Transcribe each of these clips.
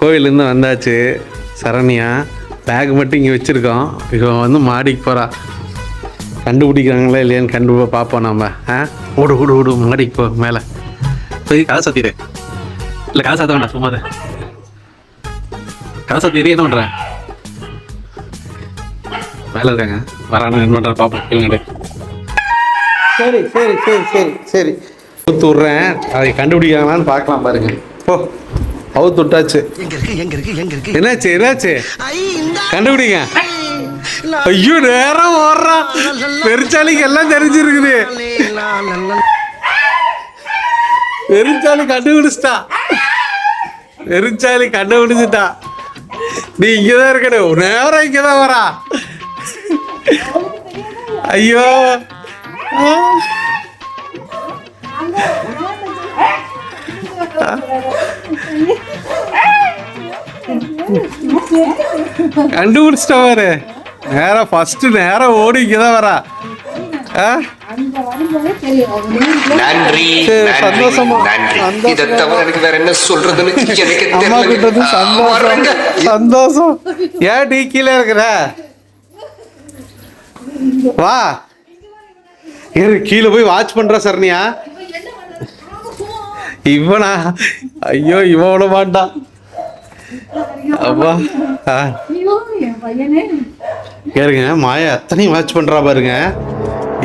கோயிலேருந்து வந்தாச்சு சரண்யா. பேக் மட்டும் இங்கே வச்சுருக்கோம். இவன் வந்து மாடிக்கு போகிறா கண்டுபிடிக்கிறாங்களா இல்லையான்னு கண்டு பார்ப்போம் நம்ம ஆ? ஓடு ஓடு ஓடு மாடிக்கு போ மேலே. போய் கதை சாத்திடு இல்லை கதை சாத்த வேண்டாம் சும்மா கதை சாத்திடு என்ன பண்ணுறேன் மேலே இருக்காங்க. வரானு என்ன பண்ணுறேன் பார்ப்போம். இல்லைங்க சரி சரி சரி சரி சரி. அவுத்து விட்றேன். அதை கண்டுபிடிக்கிறாங்களான்னு பார்க்கலாம் பாருங்க. போ. அவுத்து விட்டாச்சு. என்னாச்சு என்னாச்சு? கண்டுபிடிங்க. ஐயோ நேரம் ஓடுறான் பெருச்சாலிக்கு எல்லாம் தெரிஞ்சிருக்குது. பெருச்சாலி கண்டுபிடிச்சிட்டா. பெருச்சாலி கண்டுபிடிச்சிட்டா. நீ இங்கதான் இருக்கணும். நேரம் இங்கதான் வரா. ஐயோ. கண்டுபிடிச்சிட்டா பாரு. நேரம் ஃபர்ஸ்ட் நேரம் ஓடி இங்கதான் வரா. நன்றி நன்றி, சந்தோஷமா, நன்றி. சந்தோஷமா. இதை தவிர எனக்கு வேற என்ன சொல்றதுன்னு எனக்கு தெரியல. சந்தோஷம். சந்தோஷம். ஏன் நீ கீழே இருக்கிற? வா. கீழே போய் வாட்ச் பண்ற சரணியா. இவனா ஐயோ இவன் விட மாட்டான் அப்பா கேளுங்க மாயா அத்தனையும் வாட்ச் பண்றா பாருங்க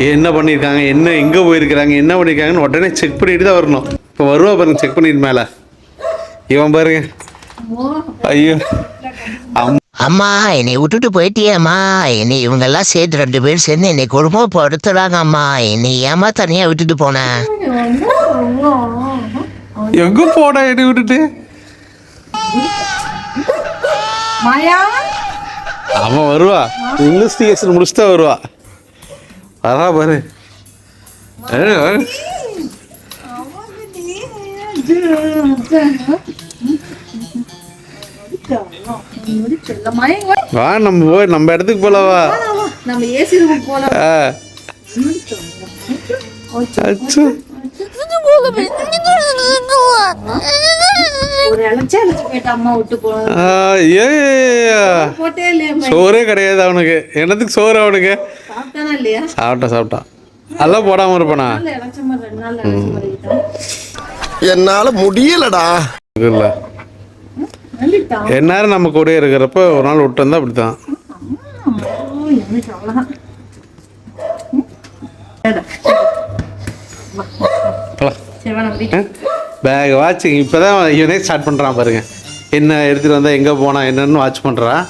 என்ன பண்ணியிருக்காங்க என்ன எங்க போயிருக்கிறாங்க என்ன பண்ணியிருக்காங்கன்னு உடனே செக் பண்ணிட்டு தான் வரணும் இப்போ வருவா பாருங்க செக் பண்ணிட்டு மேல இவன் பாருங்க ஐயோ அம் அம்மா என்னை விட்டுட்டு போயிட்டியேம்மா என்னை இவங்கெல்லாம் சேர்த்து ரெண்டு பேரும் சேர்ந்து என்னை குடும்பப்படுத்துறாங்க அம்மா என்னை ஏமா தனியா விட்டுட்டு போனேன் எங்க போனா என்னை விட்டுட்டு. மாயா? அவன் வருவா. இன்வெஸ்டிகேஷன் முடிச்சுட்டா வருவா. வரா பாரு. வா நம்ம போய் நம்ம இடத்துக்கு போலவா நம்ம ஏசி ரூம் போல ஆ. அச்சோ. சோறே கிடையாது அவனுக்கு. என்னத்துக்கு சோறு அவனுக்கு? சாப்பிட்டானா சாப்பிட்டான் அதெல்லாம் போடாம இருப்பானா. என்னால முடியலடா. இல்ல. எந்நேரம் நம்ம கூட இருக்கிறப்ப ஒரு நாள் விட்டு வந்தா அப்படித்தான். பேக் வாட்சிங் இப்போதான் இவனே ஸ்டார்ட் பண்ணுறான் பாருங்க. என்ன எடுத்துகிட்டு வந்தால் எங்கே போனா என்னன்னு வாட்ச் பண்ணுறான்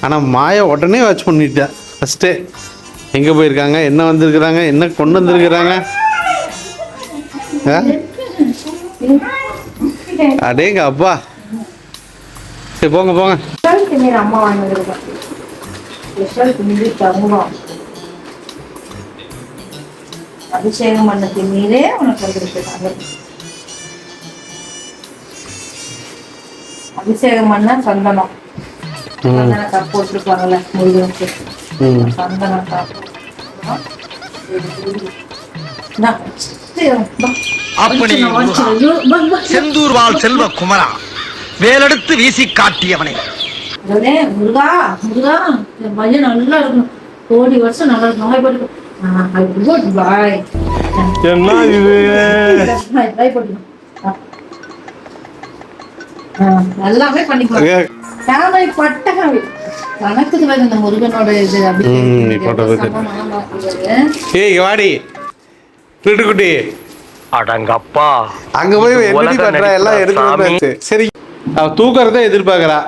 ஆனால் மாயா உடனே வாட்ச் பண்ணிட்டா. ஃபஸ்ட்டே எங்கே போயிருக்காங்க? என்ன வந்திருக்கிறாங்க? என்ன கொண்டு வந்திருக்கிறாங்க? ஆ? அடேங்க அப்பா. சரி போங்க போங்க. அபிஷேகம் பண்ண திண்ணீரே உனக்கு வந்திருக்காங்க அபிஷேகம் பண்ண சந்தனம். சந்தன காப்பு போட்டிருப்பாங்கல்ல முருகனுக்கு. ம். சந்தன காப்பு. நான் சரி, வா. அப்பனே நான் வாங்கிச்சு, ஐயோ, வா, வா. செந்தூர் வாழ் செல்வ குமரா வேலெடுத்து வீசி காட்டியவனே. முருகா முருகா என் பையன் நல்லா இருக்கணும். கோடி வருஷம் நல்லா இருக்கணும். குட் பாய் என்ன இது? எல்லாமே பண்ணிக்கலாம் காவை பட்டகாவை கணக்குக்கு வேறு இந்த முருகனோட இது ம், நீ போட்டது அப்படி ஏய் வாடி. வீட்டுக்குட்டி அடங்கப்பா. அங்க போய் என்னடி பண்ற? எல்லாம் எடுத்து சரி. அவ தூக்கறத எதிர்பார்க்கறா.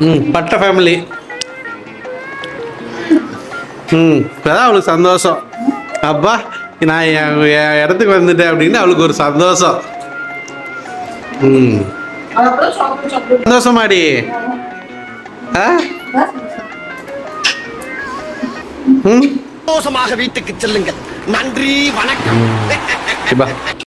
ம் பட்ட ஃபேமிலி ம் இப்பதான் அவளுக்கு சந்தோஷம். அப்பா நான் என் இடத்துக்கு வந்துட்டேன் அப்படின்னு அவளுக்கு ஒரு சந்தோஷம். ம். சந்தோஷமாடி. ஆ? ம். சந்தோஷமாக வீட்டுக்கு செல்லுங்கள். நன்றி வணக்கம்.